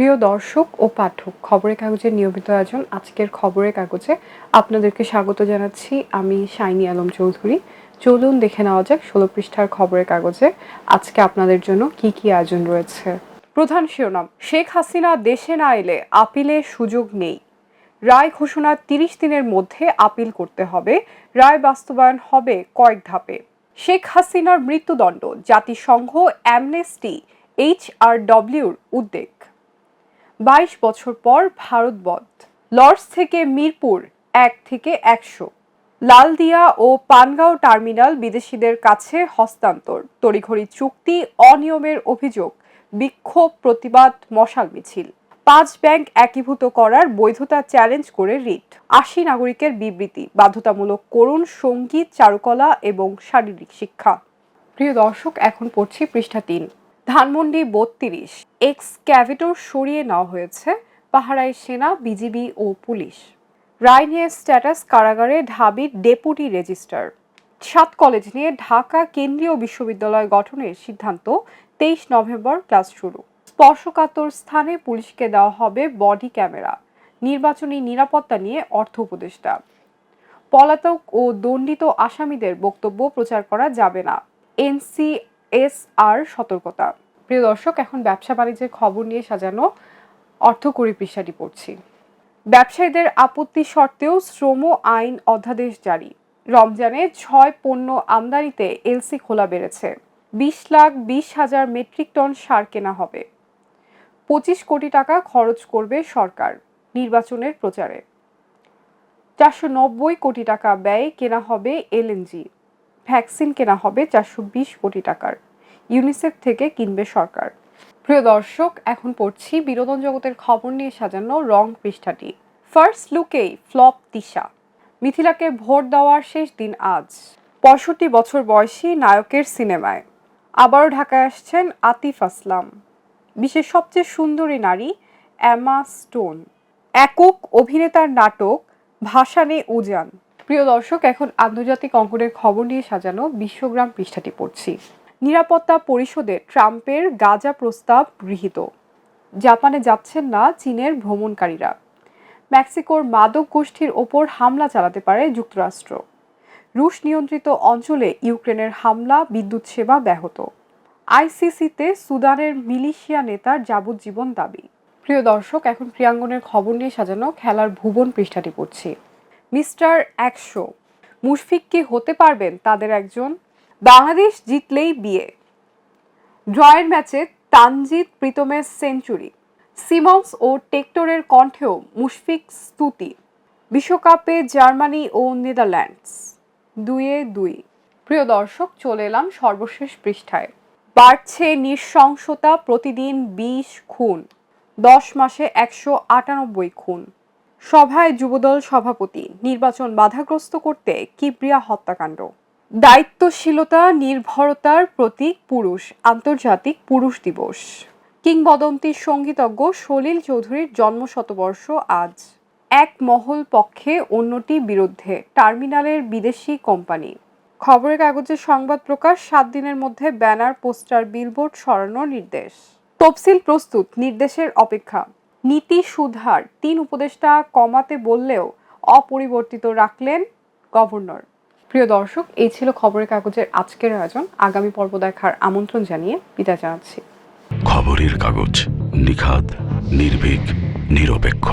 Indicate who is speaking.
Speaker 1: প্রিয় দর্শক ও পাঠক, খবরের কাগজের নিয়মিত আয়োজন, আজকের খবরের কাগজে আপনাদেরকে স্বাগত জানাচ্ছি আমি শাইনি আলম চৌধুরী। চলুন দেখে নেওয়া যাক ষোলো পৃষ্ঠার খবরের কাগজে আজকে আপনাদের জন্য কি কি আয়োজন রয়েছে। প্রধান শিরোনাম, শেখ হাসিনা দেশে না এলে আপিলের সুযোগ নেই। রায় ঘোষণার তিরিশ দিনের মধ্যে আপিল করতে হবে, রায় বাস্তবায়ন হবে কয়েক ধাপে। শেখ হাসিনার মৃত্যুদণ্ড, জাতিসংঘ, অ্যামনেস্টি, এইচ আর ডব্লিউর উদ্বেগ। বাইশ বছর পর ভারত বধ। লর্ডস থেকে মিরপুর এক থেকে একশো। লালদিয়া ও পানগাঁও টার্মিনাল বিদেশিদের কাছে হস্তান্তর। তড়িঘড়ি চুক্তি, অনিয়মের অভিযোগ, বিক্ষোভ, প্রতিবাদ, মশাল মিছিল। পাঁচ ব্যাংক একীভূত করার বৈধতা চ্যালেঞ্জ করে রিট। আশি নাগরিকের বিবৃতি, বাধ্যতামূলক করুণ সংগীত, চারুকলা এবং শারীরিক শিক্ষা। প্রিয় দর্শক, এখন পড়ছি পৃষ্ঠা তিন। ধানমন্ডি বত্রিশ এক্স ক্যাভিটর সরিয়ে নেওয়া হয়েছে পাহারায় সেনা, বিজিবি ও পুলিশ। রায় নিয়ে স্ট্যাটাস কারাগারে ঢাবির ডেপুটি রেজিস্ট্রার। সাত কলেজ নিয়ে ঢাকা কেন্দ্রীয় বিশ্ববিদ্যালয় গঠনের সিদ্ধান্ত তেইশ নভেম্বর ক্লাস শুরু। স্পর্শকাতর স্থানে পুলিশকে দেওয়া হবে বডি ক্যামেরা। নির্বাচনী নিরাপত্তা নিয়ে অর্থ উপদেষ্টা। পলাতক ও দণ্ডিত আসামিদের বক্তব্য প্রচার করা যাবে না। এনসিএসআর সতর্কতা। প্রিয় দর্শক, এখন ব্যবসা বাণিজ্যের খবর নিয়ে সাজানো অর্থকরী পৃষ্ঠাটি পড়ছি। ব্যবসায়ীদের আপত্তি সত্ত্বেও শ্রম আইন অধ্যাদেশ জারি। রমজানে ছয় পণ্য আমদানিতে এলসি খোলা বেড়েছে। বিশ লাখ বিশ হাজার মেট্রিক টন সার কেনা হবে। পঁচিশ কোটি টাকা খরচ করবে সরকার নির্বাচনের প্রচারে। চারশো নব্বই কোটি টাকা ব্যয়ে কেনা হবে এলএনজি ভ্যাকসিন কেনা হবে চারশো বিশ কোটি টাকার। ইউনিসেফ থেকে কিনবে সরকার। প্রিয় দর্শক, এখন পড়ছি বিনোদন জগতের খবর নিয়ে সাজানো রং পৃষ্ঠাটি। ফার্স্ট লুকেই ফ্লপ তিশা। মিথিলাকে ভোট দেওয়ার শেষ দিন আজ। পঁয়ষট্টি বছর বয়সী নায়কের সিনেমায়। আবারও ঢাকায় আসছেন আতিফ আসলাম। বিশ্বের সবচেয়ে সুন্দরী নারী অ্যামা স্টোন। একক অভিনেতার নাটক ভাসানে উজান। প্রিয় দর্শক, এখন আন্তর্জাতিক অঙ্কনের খবর নিয়ে সাজানো বিশ্বগ্রাম পৃষ্ঠাটি পড়ছি। নিরাপত্তা পরিষদে ট্রাম্পের গাজা প্রস্তাব গৃহীত। জাপানে যাচ্ছেন না চীনের ভ্রমণকারীরা। মেক্সিকোর মাদক গোষ্ঠীর ওপর হামলা চালাতে পারে যুক্তরাষ্ট্র। রুশ নিয়ন্ত্রিত অঞ্চলে ইউক্রেনের হামলা, বিদ্যুৎ সেবা ব্যাহত। আইসিসিতে সুদানের মিলিশিয়া নেতার যাবজ্জীবন দাবি। প্রিয় দর্শক, এখন প্রিয়াঙ্গনের খবর নিয়ে সাজানো খেলার ভুবন পৃষ্ঠাটি পড়ছি। মিস্টার একশো। মুশফিক কি হতে পারবেন তাদের একজন? বাংলাদেশ জিতলেই বিয়ে। ড্রয়ের ম্যাচে তানজিদ প্রীতমের সেঞ্চুরি। সিমন্স ও টেক্টরের কণ্ঠেও মুশফিক স্তুতি। বিশ্বকাপে জার্মানি ও নেদারল্যান্ডস। দুয়ে দুই। প্রিয় দর্শক, চলে এলাম সর্বশেষ পৃষ্ঠায়। বাড়ছে নৃশংসতা প্রতিদিন বিশ খুন। দশ মাসে একশো আটানব্বই খুন। সভায় যুবদল সভাপতি নির্বাচন বাধাগ্রস্ত করতে কিবরিয়া হত্যাকাণ্ড। দায়িত্বশীলতা, নির্ভরতার প্রতীক পুরুষ, আন্তর্জাতিক পুরুষ দিবস। কিংবদন্তি সঙ্গীতজ্ঞ সলিল চৌধুরীর জন্ম শতবর্ষ আজ। এক মহল পক্ষে অন্যটি বিরুদ্ধে টার্মিনালের বিদেশি কোম্পানি। খবরের কাগজের সংবাদ প্রকাশ, সাত দিনের মধ্যে ব্যানার, পোস্টার, বিলবোর্ড সরানোর নির্দেশ। তফসিল প্রস্তুত, নির্দেশের অপেক্ষা। নীতি সুধার তিন উপদেষ্টা কমাতে বললেও অপরিবর্তিত রাখলেন গভর্নর। প্রিয় দর্শক, এই ছিল খবরের কাগজের আজকের আয়োজন। আগামী পর্ব দেখার আমন্ত্রণ জানিয়ে বিদায় জানাচ্ছি।
Speaker 2: খবরের কাগজ নিখাত নির্ভীক, নিরপেক্ষ।